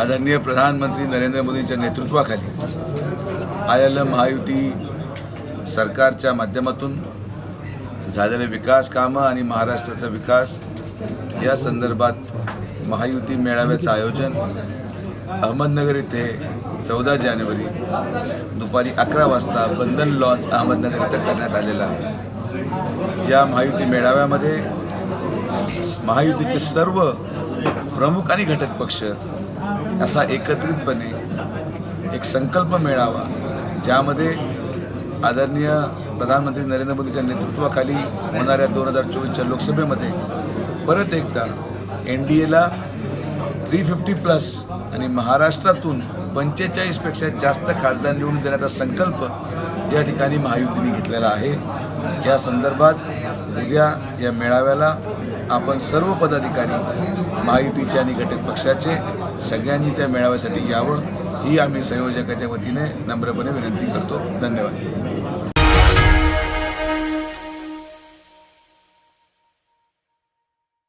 आदरणीय प्रधानमंत्री नरेंद्र मोदींच्या नेतृत्वाखाली आय एल एम महायुती सरकारच्या माध्यमातून झालेले विकास कामं आणि महाराष्ट्राचा विकास या संदर्भात महायुती मेळाव्याचं आयोजन अहमदनगर येथे चौदा जानेवारी दुपारी अकरा वाजता बंधन लॉन्च अहमदनगर इथं करण्यात आलेला आहे. या महायुती मेळाव्यामध्ये महायुतीचे सर्व प्रमुख आणि घटक पक्ष असा एकत्रितपणे एक संकल्प मिळावा ज्यामध्ये आदरणीय प्रधानमंत्री नरेंद्र मोदीच्या नेतृत्वाखाली होणाऱ्या दोन हजार चोवीसच्या लोकसभेमध्ये परत एकदा एन डी एला थ्री फिफ्टी प्लस आणि महाराष्ट्रातून पंचेचाळीसपेक्षा जास्त खासदार निवडून देण्याचा संकल्प या ठिकाणी महायुतीने घेतलेला आहे. या संदर्भात उद्या या मेळाव्याला आपण सर्व पदाधिकारी महायुतीचे आणि घटक पक्षाचे सगळ्यांनी त्या मेळाव्यासाठी यावं ही आम्ही संयोजकाच्या वतीने नम्रपणे विनंती करतो. धन्यवाद.